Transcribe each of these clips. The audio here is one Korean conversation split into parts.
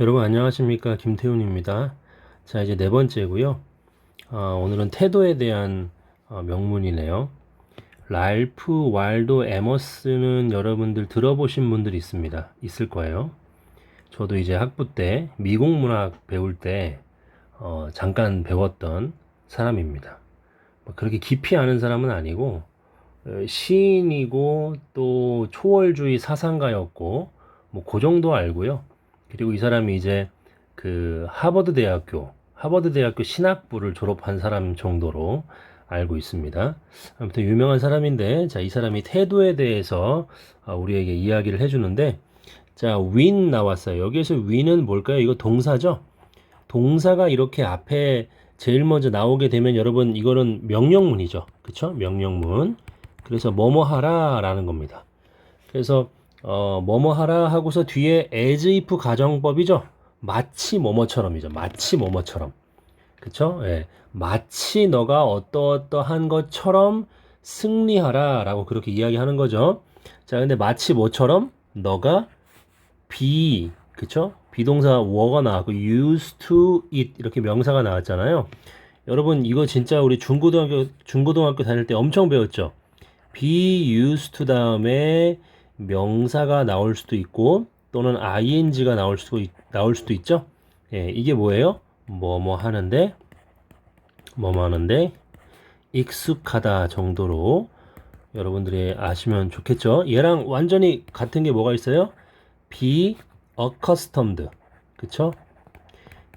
여러분 안녕하십니까 김태훈입니다. 자 이제 네 번째고요. 어, 오늘은 태도에 대한 어, 명문이네요. 랄프 왈도 에머스는 여러분들 들어보신 분들 있습니다. 있을 거예요. 저도 이제 학부 때 미국 문학 배울 때 어, 잠깐 배웠던 사람입니다. 뭐 그렇게 깊이 아는 사람은 아니고 어, 시인이고 또 초월주의 사상가였고 뭐 그 정도 알고요. 그리고 이 사람이 이제 그 하버드 대학교, 하버드 대학교 신학부를 졸업한 사람 정도로 알고 있습니다. 아무튼 유명한 사람인데, 자, 이 사람이 태도에 대해서 아, 우리에게 이야기를 해주는데, 자, win 나왔어요. 여기에서 win은 뭘까요? 이거 동사죠? 동사가 이렇게 앞에 제일 먼저 나오게 되면 여러분 이거는 명령문이죠. 그쵸? 명령문. 그래서 뭐뭐 하라라는 겁니다. 그래서 어, 뭐뭐 하라 하고서 뒤에 as if 가정법이죠. 마치 뭐뭐처럼이죠. 마치 뭐뭐처럼. 그쵸? 예. 마치 너가 어떠어떠한 것처럼 승리하라 라고 그렇게 이야기하는 거죠. 자, 근데 마치 뭐처럼? 너가 be, 그쵸? 비동사 워가 나왔고 used to it 이렇게 명사가 나왔잖아요. 여러분 이거 진짜 우리 중고등학교 중고등학교 다닐 때 엄청 배웠죠. be used to 다음에 명사가 나올 수도 있고 또는 ing가 나올 수도 있, 나올 수도 있죠. 예, 이게 뭐예요? 뭐뭐 하는데 뭐뭐 하는데 익숙하다 정도로 여러분들이 아시면 좋겠죠. 얘랑 완전히 같은 게 뭐가 있어요? be accustomed. 그쵸?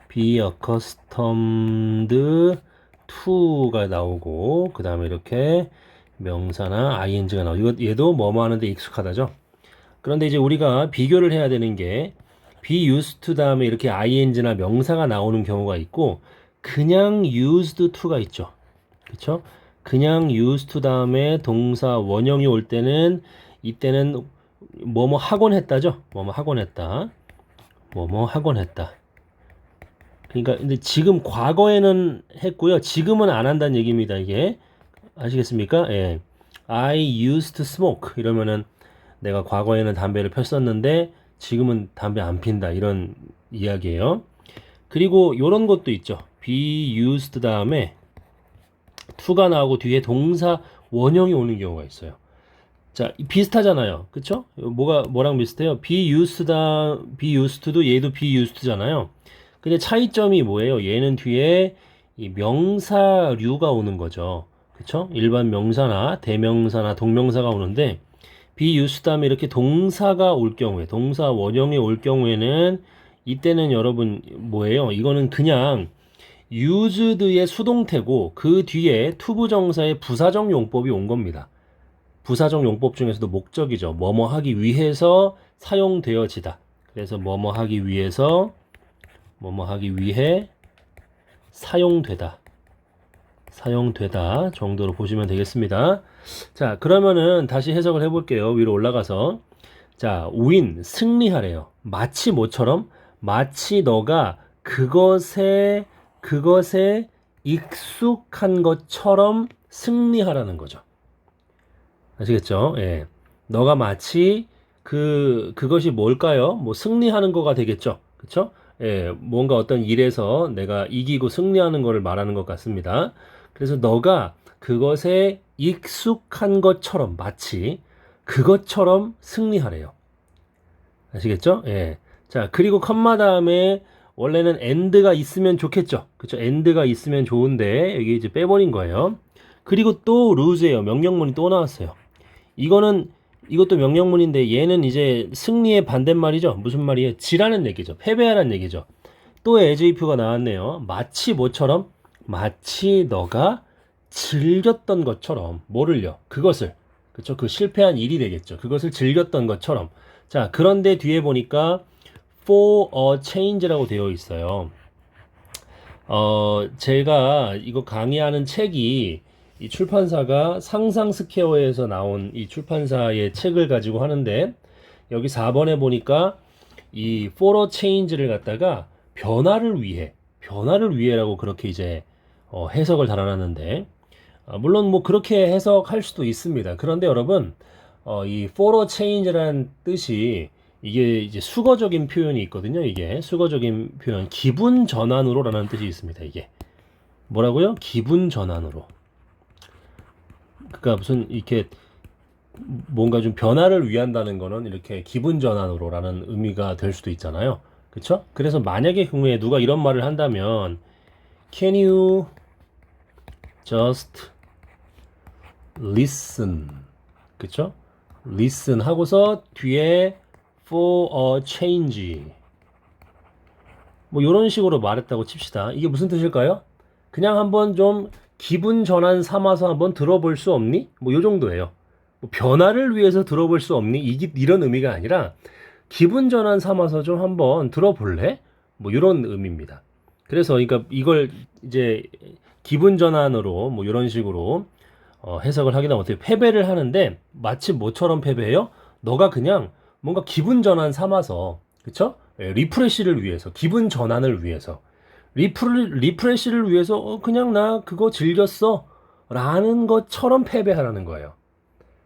be accustomed to가 나오고 그 다음에 이렇게 명사나 ing가 나오고 이거 얘도 뭐뭐 하는데 익숙하다죠. 그런데 이제 우리가 비교를 해야 되는 게 be used to 다음에 이렇게 ing나 명사가 나오는 경우가 있고 그냥 used to가 있죠. 그쵸? 그냥 used to 다음에 동사 원형이 올 때는 이때는 뭐뭐 하곤 했다죠. 뭐뭐 하곤 했다. 뭐뭐 하곤 했다. 그러니까 근데 지금 과거에는 했고요. 지금은 안 한다는 얘기입니다. 이게 아시겠습니까? 예. I used to smoke 이러면은 내가 과거에는 담배를 폈었는데 지금은 담배 안 핀다 이런 이야기예요. 그리고 요런 것도 있죠. be used 다음에 to가 나오고 뒤에 동사 원형이 오는 경우가 있어요. 자, 비슷하잖아요. 그쵸? 뭐가, 뭐랑 비슷해요? be used다, be used도 얘도 be used잖아요. 근데 차이점이 뭐예요? 얘는 뒤에 이 명사류가 오는 거죠. 그쵸? 일반 명사나 대명사나 동명사가 오는데 used 다음에 이렇게 동사가 올 경우에, 동사 원형이 올 경우에는 이때는 여러분 뭐예요? 이거는 그냥 used의 수동태고 그 뒤에 투부정사의 부사적 용법이 온 겁니다. 부사적 용법 중에서도 목적이죠. 뭐뭐 하기 위해서 사용되어지다. 그래서 뭐뭐 하기 위해서 뭐뭐 하기 위해 사용되다. 사용되다 정도로 보시면 되겠습니다. 자, 그러면은 다시 해석을 해볼게요. 위로 올라가서. 자, win, 승리하래요. 마치 뭐처럼? 마치 너가 그것에, 그것에 익숙한 것처럼 승리하라는 거죠. 아시겠죠? 예. 너가 마치 그, 그것이 뭘까요? 뭐 승리하는 거가 되겠죠. 그쵸? 예, 뭔가 어떤 일에서 내가 이기고 승리하는 것을 말하는 것 같습니다. 그래서 너가 그것에 익숙한 것처럼 마치 그것처럼 승리하래요. 아시겠죠? 예. 자, 그리고 컴마 다음에 원래는 end가 있으면 좋겠죠. 그쵸? end가 있으면 좋은데 여기 이제 빼버린 거예요. 그리고 또 lose예요. 명령문이 또 나왔어요. 이거는 이것도 명령문인데 얘는 이제 승리의 반대말이죠. 무슨 말이에요? 지라는 얘기죠. 패배하라는 얘기죠. 또 AJP가 나왔네요. 마치 뭐처럼? 마치 너가 즐겼던 것처럼 뭐를요? 그것을 그쵸? 그 실패한 일이 되겠죠. 그것을 즐겼던 것처럼. 자, 그런데 뒤에 보니까 for a change라고 되어 있어요. 어, 제가 이거 강의하는 책이 이 출판사가 상상 스퀘어에서 나온 이 출판사의 책을 가지고 하는데 여기 4번에 보니까 이 for a change를 갖다가 변화를 위해 변화를 위해라고 그렇게 이제 어, 해석을 달아놨는데 아, 물론 뭐 그렇게 해석할 수도 있습니다. 그런데 여러분 어, 이 for a change라는 뜻이 이게 이제 수거적인 표현이 있거든요. 이게 수거적인 표현 기분 전환으로라는 뜻이 있습니다. 이게 뭐라고요? 기분 전환으로. 그러니까 무슨 이렇게 뭔가 좀 변화를 위한다는 거는 이렇게 기분 전환으로라는 의미가 될 수도 있잖아요. 그렇죠? 그래서 만약에 경우에 누가 이런 말을 한다면 Can you just listen? 그렇죠? listen 하고서 뒤에 for a change 뭐 이런 식으로 말했다고 칩시다. 이게 무슨 뜻일까요? 그냥 한번 좀 기분 전환 삼아서 한번 들어볼 수 없니? 뭐 요 정도예요. 뭐 변화를 위해서 들어볼 수 없니? 이게 이런 의미가 아니라 기분 전환 삼아서 좀 한번 들어볼래? 뭐 이런 의미입니다. 그래서 그러니까 이걸 이제 기분 전환으로 뭐 이런 식으로 어, 해석을 되면 어떻게 패배를 하는데 마치 뭐처럼 패배해요? 너가 그냥 뭔가 기분 전환 삼아서 그쵸? 예, 리프레시를 위해서 기분 전환을 위해서 리프레, 리프레시를 위해서 어, 그냥 나 그거 즐겼어 라는 것처럼 패배하라는 거예요.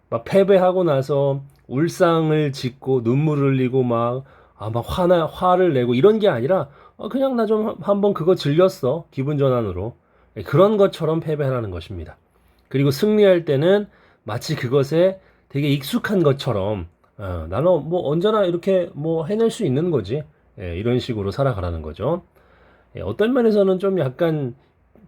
막 패배하고 나서 울상을 짓고 눈물을 흘리고 막, 아, 막 화나, 화를 내고 이런 게 아니라, 어, 그냥 나 좀 한번 그거 즐겼어. 기분 전환으로. 예, 그런 것처럼 패배하라는 것입니다. 그리고 승리할 때는 마치 그것에 되게 익숙한 것처럼, 어, 나는 뭐 언제나 이렇게 뭐 해낼 수 있는 거지. 예, 이런 식으로 살아가라는 거죠. 예, 어떤 면에서는 좀 약간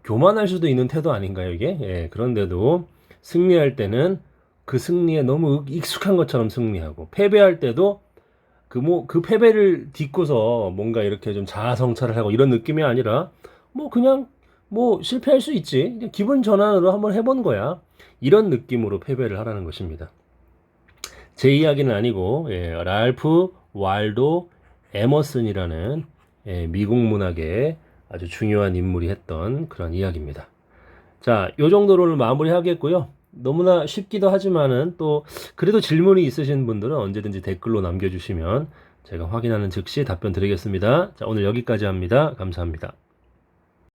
교만할 수도 있는 태도 아닌가요, 이게? 예, 그런데도 승리할 때는 그 승리에 너무 익숙한 것처럼 승리하고 패배할 때도 그 뭐 그 패배를 딛고서 뭔가 이렇게 좀 자아성찰을 하고 이런 느낌이 아니라 뭐 그냥 뭐 실패할 수 있지 기분 전환으로 한번 해본 거야 이런 느낌으로 패배를 하라는 것입니다. 제 이야기는 아니고 예, 랄프 왈도 에머슨이라는 예, 미국 문학의 아주 중요한 인물이 했던 그런 이야기입니다. 자, 요 정도로 마무리하겠고요. 너무나 쉽기도 하지만은 또 그래도 질문이 있으신 분들은 언제든지 댓글로 남겨주시면 제가 확인하는 즉시 답변 드리겠습니다. 자, 오늘 여기까지 합니다. 감사합니다.